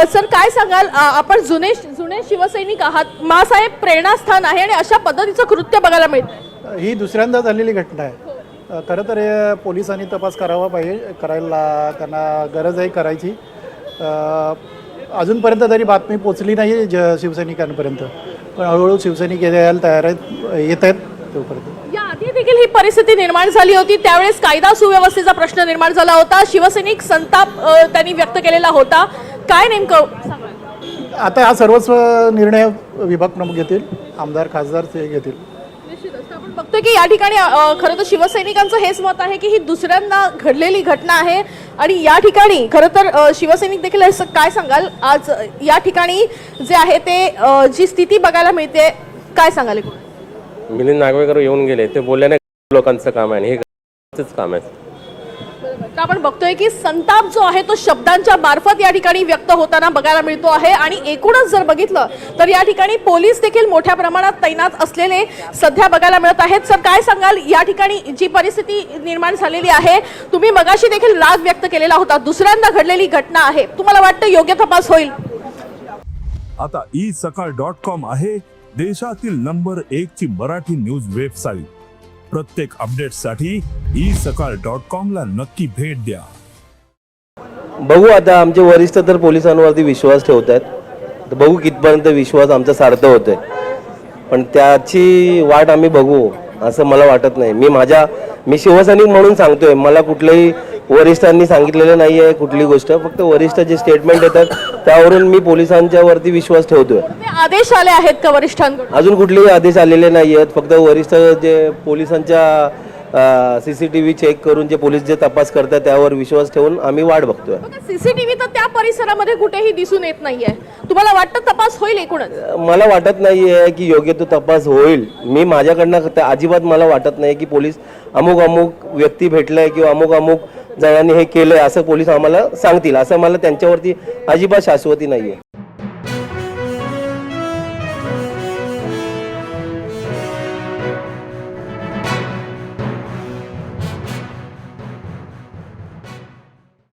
Sir काय सांगाल? आपण जुने जुने शिवसैनिक आहात. मासाहेब प्रेरणास्थान आहे आणि अशा पद्धतीचं कृत्य बघायला मिळतं ही दुसऱ्यांदा झालेली घटना आहे. खरं तर पोलिसांनी तपास करावा पाहिजे करायला त्यांना गरज आहे करायची. अजूनपर्यंत तरी बातमी पोचली नाही ज शिवसैनिकांपर्यंत. पण हळूहळू शिवसैनिक यायला तयार आहेत येत आहेत तोपर्यंत. या आधी देखील ही परिस्थिती निर्माण झाली होती. त्यावेळेस कायदा सुव्यवस्थेचा प्रश्न निर्माण झाला होता. शिवसैनिक संताप त्यांनी व्यक्त केलेला होता. काय नेमकं सांगाल? आता हा सर्वस्व निर्णय विभाग प्रमुख घेतील आमदार खासदार ते घेतील निश्चितच. तर आपण बघतोय की या ठिकाणी अ, खरं तर शिवसैनिकांचं हेच मत आहे की ही दुसऱ्यांदा घडलेली घटना आहे आणि या ठिकाणी खरं तर अ, शिवसैनिक देखील असं काय सांगाल आज अ, या ठिकाणी जे आहे ते अ, जी स्थिती बघायला मिळते काय सांगाल एकूण? मिलिंद नागवेकर येऊन गेले ते बोलल्याने लोकांचं काम आहे आणि हे गावाचंच काम आहे तर आपण बघतोय की संताप जो आहे तो शब्दांच्या मार्फत या ठिकाणी व्यक्त होताना बघायला मिळतो आहे. आणि एकूणच जर बघितलं तर या ठिकाणी पोलीस देखील मोठ्या प्रमाणात तैनात असलेले सध्या बघायला मिळत आहेत. सर काय सांगाल? या ठिकाणी जी परिस्थिती निर्माण झालेली आहे तुम्ही मगाशी देखील राग व्यक्त केलेला होता. दुसऱ्यांदा घडलेली घटना आहे. तुम्हाला वाटतं योग्य तपास होईल? आता ई सकाळ डॉट कॉम आहे देशातील नंबर एक ची मराठी न्यूज वेबसाईट प्रत्येक अपडेटसाठी ई सकाळ डॉट कॉमला नक्की भेट द्या. बघू आता आमचे वरिष्ठ तर पोलिसांवरती विश्वास ठेवत आहेत. तर बघू कितपर्यंत विश्वास आमचा सार्थ होतोय. पण त्याची वाट आम्ही बघू असं मला वाटत नाही. मी माझ्या मी शिवसैनिक म्हणून सांगतोय मला कुठलंही वरिष्ठांनी सांगितलेलं नाही आहे कुठली गोष्ट. फक्त वरिष्ठ जे स्टेटमेंट देतात त्यावरून मी पोलिसांच्या वरती विश्वास ठेवतोय. आदेश आले आहेत का वरिष्ठांकडून? अजून कुठलेही आदेश आलेले नाही आहेत फक्त वरिष्ठ जे पोलिसांच्या C C T V check करून जे पोलीस जे तपास करतात त्यावर विश्वास ठेवून आम्ही वाट बघतोय. सीसीटीव्ही तर त्या परिसरामध्ये कुठेही दिसून येत नाहीये. तुम्हाला वाटतं तपास होईल एकूणच? मला वाटत नाही आहे की योग्य तो तपास होईल. मी माझ्याकडनं अजिबात मला वाटत नाही की पोलीस अमुक अमुक व्यक्ती भेटलाय किंवा अमुक अमुक जणांनी हे केलं असं पोलीस आम्हाला सांगतील. असं मला त्यांच्यावरती अजिबात शाश्वती नाही आहे